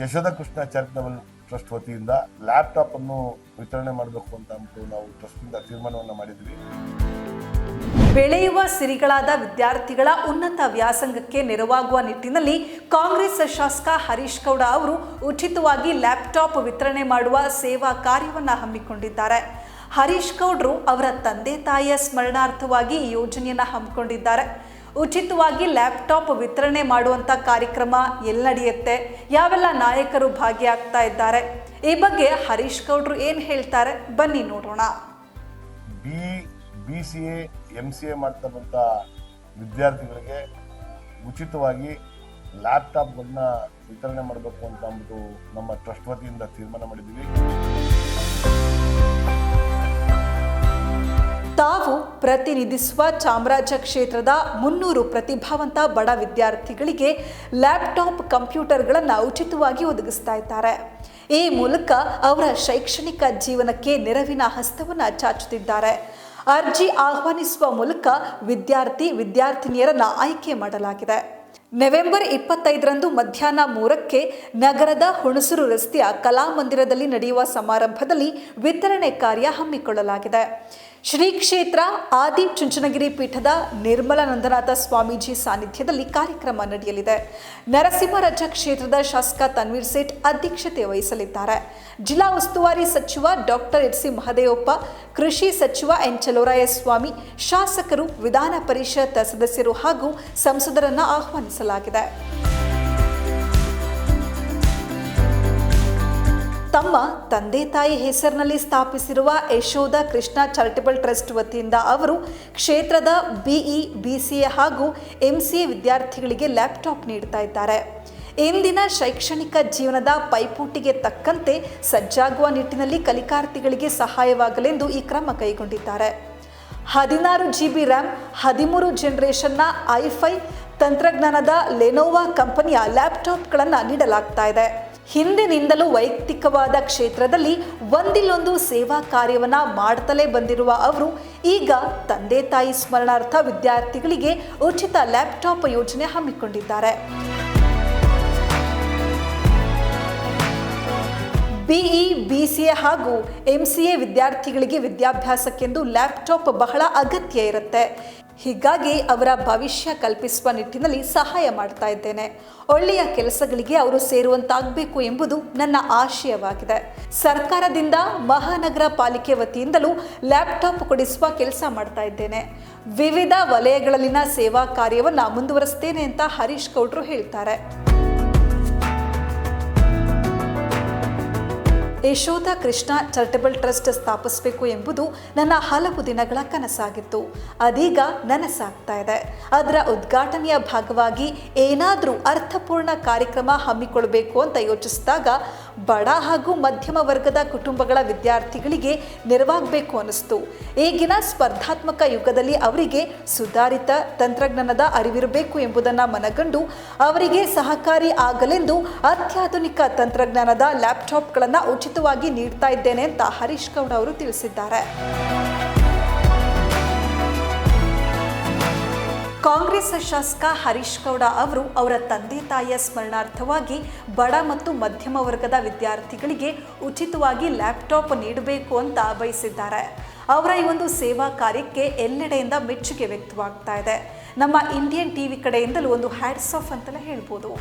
Yashoda Krishna charitable trust ವತಿಯಿಂದ laptop ಅನ್ನು ವಿತರಣೆ ಮಾಡಬೇಕು ಅಂತ ಅಂದ್ಬಿಟ್ಟು ನಾವು ಟ್ರಸ್ಟಿಂದ ತೀರ್ಮಾನವನ್ನು ಮಾಡಿದ್ವಿ. ಬೆಳೆಯುವ ಸಿರಿಗಳಾದ ವಿದ್ಯಾರ್ಥಿಗಳ ಉನ್ನತ ವ್ಯಾಸಂಗಕ್ಕೆ ನೆರವಾಗುವ ನಿಟ್ಟಿನಲ್ಲಿ ಕಾಂಗ್ರೆಸ್ ಶಾಸಕ ಹರೀಶ್ ಗೌಡ ಅವರು ಉಚಿತವಾಗಿ ಲ್ಯಾಪ್ಟಾಪ್ ವಿತರಣೆ ಮಾಡುವ ಸೇವಾ ಕಾರ್ಯವನ್ನು ಹಮ್ಮಿಕೊಂಡಿದ್ದಾರೆ. ಹರೀಶ್ ಗೌಡ್ರು ಅವರ ತಂದೆ ತಾಯಿಯ ಸ್ಮರಣಾರ್ಥವಾಗಿ ಈ ಯೋಜನೆಯನ್ನು ಹಮ್ಮಿಕೊಂಡಿದ್ದಾರೆ. ಉಚಿತವಾಗಿ ಲ್ಯಾಪ್ಟಾಪ್ ವಿತರಣೆ ಮಾಡುವಂಥ ಕಾರ್ಯಕ್ರಮ ಎಲ್ಲಿ ನಡೆಯುತ್ತೆ ಯಾವೆಲ್ಲ ನಾಯಕರು ಭಾಗಿಯಾಗ್ತಾ ಇದ್ದಾರೆ? ಈ ಬಗ್ಗೆ ಹರೀಶ್ ಗೌಡ್ರು ಏನು ಹೇಳ್ತಾರೆ? ಬನ್ನಿ ನೋಡೋಣ. B B C A M C A ಮಾಡ್ತಕ್ಕಂಥ ವಿದ್ಯಾರ್ಥಿಗಳಿಗೆ ಉಚಿತವಾಗಿ ಲ್ಯಾಪ್ಟಾಪ್ಗಳನ್ನ ವಿತರಣೆ ಮಾಡಬೇಕು ಅಂತ ಅಂದ್ಬಿಟ್ಟು ನಮ್ಮ ಟ್ರಸ್ಟ್ ವತಿಯಿಂದ ತೀರ್ಮಾನ ಮಾಡಿದ್ವಿ ತಾವು ಪ್ರತಿನಿಧಿಸುವ ಚಾಮರಾಜ ಕ್ಷೇತ್ರದ ಮುನ್ನೂರು ಪ್ರತಿಭಾವಂತ ಬಡ ವಿದ್ಯಾರ್ಥಿಗಳಿಗೆ ಲ್ಯಾಪ್ಟಾಪ್ ಕಂಪ್ಯೂಟರ್ಗಳನ್ನು ಉಚಿತವಾಗಿ ಒದಗಿಸ್ತಾ ಇದ್ದಾರೆ. ಈ ಮೂಲಕ ಅವರ ಶೈಕ್ಷಣಿಕ ಜೀವನಕ್ಕೆ ನೆರವಿನ ಹಸ್ತವನ್ನು ಚಾಚುತ್ತಿದ್ದಾರೆ. ಅರ್ಜಿ ಆಹ್ವಾನಿಸುವ ಮೂಲಕ ವಿದ್ಯಾರ್ಥಿ ವಿದ್ಯಾರ್ಥಿನಿಯರನ್ನ ಆಯ್ಕೆ ಮಾಡಲಾಗಿದೆ. ನವೆಂಬರ್ ಇಪ್ಪತ್ತೈದರಂದು ಮಧ್ಯಾಹ್ನ ಮೂರಕ್ಕೆ ನಗರದ ಹುಣಸೂರು ರಸ್ತೆಯ ಕಲಾಮಂದಿರದಲ್ಲಿ ನಡೆಯುವ ಸಮಾರಂಭದಲ್ಲಿ ವಿತರಣೆ ಕಾರ್ಯ ಹಮ್ಮಿಕೊಳ್ಳಲಾಗಿದೆ. ಶ್ರೀ ಕ್ಷೇತ್ರ ಆದಿ ಚುಂಚನಗಿರಿ ಪೀಠದ ನಿರ್ಮಲಾನಂದನಾಥ ಸ್ವಾಮೀಜಿ ಸಾನ್ನಿಧ್ಯದಲ್ಲಿ ಕಾರ್ಯಕ್ರಮ ನಡೆಯಲಿದೆ. ನರಸಿಂಹರಾಜ ಕ್ಷೇತ್ರದ ಶಾಸಕ ತನ್ವೀರ್ ಸೇಠ್ ಅಧ್ಯಕ್ಷತೆ ವಹಿಸಲಿದ್ದಾರೆ. ಜಿಲ್ಲಾ ಉಸ್ತುವಾರಿ ಸಚಿವ ಡಾಕ್ಟರ್ ಎಚ್ ಸಿ ಮಹದೇವಪ್ಪ, ಕೃಷಿ ಸಚಿವ ಎನ್ ಚಲುವರಾಯಸ್ವಾಮಿ ಶಾಸಕರು ವಿಧಾನ ಪರಿಷತ್ ಸದಸ್ಯರು ಹಾಗೂ ಸಂಸದರನ್ನು ಆಹ್ವಾನಿಸಲಾಗಿದೆ. ತಮ್ಮ ತಂದೆ ತಾಯಿ ಹೆಸರಿನಲ್ಲಿ ಸ್ಥಾಪಿಸಿರುವ ಯಶೋಧ ಕೃಷ್ಣ ಚಾರಿಟಬಲ್ ಟ್ರಸ್ಟ್ ವತಿಯಿಂದ ಅವರು ಕ್ಷೇತ್ರದ ಬಿಇ, ಬಿಸಿಎ ಹಾಗೂ ಎಂಸಿಎ ವಿದ್ಯಾರ್ಥಿಗಳಿಗೆ ಲ್ಯಾಪ್ಟಾಪ್ ನೀಡ್ತಾ ಇದ್ದಾರೆ. ಇಂದಿನ ಶೈಕ್ಷಣಿಕ ಜೀವನದ ಪೈಪೋಟಿಗೆ ತಕ್ಕಂತೆ ಸಜ್ಜಾಗುವ ನಿಟ್ಟಿನಲ್ಲಿ ಕಲಿಕಾರ್ಥಿಗಳಿಗೆ ಸಹಾಯವಾಗಲೆಂದು ಈ ಕ್ರಮ ಕೈಗೊಂಡಿದ್ದಾರೆ. ಹದಿನಾರು ಜಿ ಬಿ ರ್ಯಾಮ್, ಹದಿಮೂರು ಜನರೇಷನ್ನ ಐಫೈ ತಂತ್ರಜ್ಞಾನದ ಲೆನೋವಾ ಕಂಪನಿಯ ಲ್ಯಾಪ್ಟಾಪ್ಗಳನ್ನು ನೀಡಲಾಗ್ತಾ ಇದೆ. ಹಿಂದಿನಿಂದಲೂ ವೈಯಕ್ತಿಕವಾದ ಕ್ಷೇತ್ರದಲ್ಲಿ ಒಂದಿಲ್ಲೊಂದು ಸೇವಾ ಕಾರ್ಯವನ್ನ ಮಾಡ್ತಲೇ ಬಂದಿರುವ ಅವರು, ಈಗ ತಂದೆ ತಾಯಿ ಸ್ಮರಣಾರ್ಥ ವಿದ್ಯಾರ್ಥಿಗಳಿಗೆ ಉಚಿತ ಲ್ಯಾಪ್ಟಾಪ್ ಯೋಜನೆ ಹಮ್ಮಿಕೊಂಡಿದ್ದಾರೆ. ಬಿಇ ಎ ಹಾಗೂ ಎಂಸಿಎ ವಿದ್ಯಾರ್ಥಿಗಳಿಗೆ ವಿದ್ಯಾಭ್ಯಾಸಕ್ಕೆಂದು ಲ್ಯಾಪ್ಟಾಪ್ ಬಹಳ ಅಗತ್ಯ ಇರುತ್ತೆ. ಹೀಗಾಗಿ ಅವರ ಭವಿಷ್ಯ ಕಲ್ಪಿಸುವ ನಿಟ್ಟಿನಲ್ಲಿ ಸಹಾಯ ಮಾಡ್ತಾ ಇದ್ದೇನೆ. ಒಳ್ಳೆಯ ಕೆಲಸಗಳಿಗೆ ಅವರು ಸೇರುವಂತಾಗಬೇಕು ಎಂಬುದು ನನ್ನ ಆಶಯವಾಗಿದೆ. ಸರ್ಕಾರದಿಂದ ಮಹಾನಗರ ಪಾಲಿಕೆ ವತಿಯಿಂದಲೂ ಲ್ಯಾಪ್ಟಾಪ್ ಕೊಡಿಸುವ ಕೆಲಸ ಮಾಡ್ತಾ ಇದ್ದೇನೆ. ವಿವಿಧ ವಲಯಗಳಲ್ಲಿನ ಸೇವಾ ಕಾರ್ಯವನ್ನು ಮುಂದುವರಿಸ್ತೇನೆ ಅಂತ ಹರೀಶ್ ಗೌಡ್ರು ಹೇಳ್ತಾರೆ. ಯಶೋಧ ಕೃಷ್ಣ ಚಾರಿಟಬಲ್ ಟ್ರಸ್ಟ್ ಸ್ಥಾಪಿಸಬೇಕು ಎಂಬುದು ನನ್ನ ಹಲವು ದಿನಗಳ ಕನಸಾಗಿತ್ತು. ಅದೀಗ ನನಸಾಗ್ತಾ ಇದೆ. ಅದರ ಉದ್ಘಾಟನೆಯ ಭಾಗವಾಗಿ ಏನಾದರೂ ಅರ್ಥಪೂರ್ಣ ಕಾರ್ಯಕ್ರಮ ಹಮ್ಮಿಕೊಳ್ಬೇಕು ಅಂತ ಯೋಚಿಸಿದಾಗ ಬಡ ಹಾಗೂ ಮಧ್ಯಮ ವರ್ಗದ ಕುಟುಂಬಗಳ ವಿದ್ಯಾರ್ಥಿಗಳಿಗೆ ನೆರವಾಗಬೇಕು ಅನ್ನಿಸ್ತು. ಈಗಿನ ಸ್ಪರ್ಧಾತ್ಮಕ ಯುಗದಲ್ಲಿ ಅವರಿಗೆ ಸುಧಾರಿತ ತಂತ್ರಜ್ಞಾನದ ಅರಿವಿರಬೇಕು ಎಂಬುದನ್ನು ಮನಗಂಡು ಅವರಿಗೆ ಸಹಕಾರಿ ಆಗಲೆಂದು ಅತ್ಯಾಧುನಿಕ ತಂತ್ರಜ್ಞಾನದ ಲ್ಯಾಪ್ಟಾಪ್ಗಳನ್ನು ಉಚಿತವಾಗಿ ನೀಡ್ತಾ ಇದ್ದೇನೆ ಅಂತ ಹರೀಶ್ ಗೌಡ ಅವರು ತಿಳಿಸಿದ್ದಾರೆ. ಕಾಂಗ್ರೆಸ್ ಶಾಸಕ ಹರೀಶ್ ಗೌಡ ಅವರು ಅವರ ತಂದೆ ತಾಯಿಯ ಸ್ಮರಣಾರ್ಥವಾಗಿ ಬಡ ಮತ್ತು ಮಧ್ಯಮ ವರ್ಗದ ವಿದ್ಯಾರ್ಥಿಗಳಿಗೆ ಉಚಿತವಾಗಿ ಲ್ಯಾಪ್ಟಾಪ್ ನೀಡಬೇಕು ಅಂತ ಬಯಸಿದ್ದಾರೆ. ಅವರ ಈ ಒಂದು ಸೇವಾ ಕಾರ್ಯಕ್ಕೆ ಎಲ್ಲೆಡೆಯಿಂದ ಮೆಚ್ಚುಗೆ ವ್ಯಕ್ತವಾಗ್ತಾ ಇದೆ. ನಮ್ಮ ಇಂಡಿಯನ್ ಟಿವಿ ಕಡೆಯಿಂದಲೂ ಒಂದು ಹ್ಯಾಟ್ಸ್ ಆಫ್ ಅಂತಲೇ ಹೇಳ್ಬೋದು.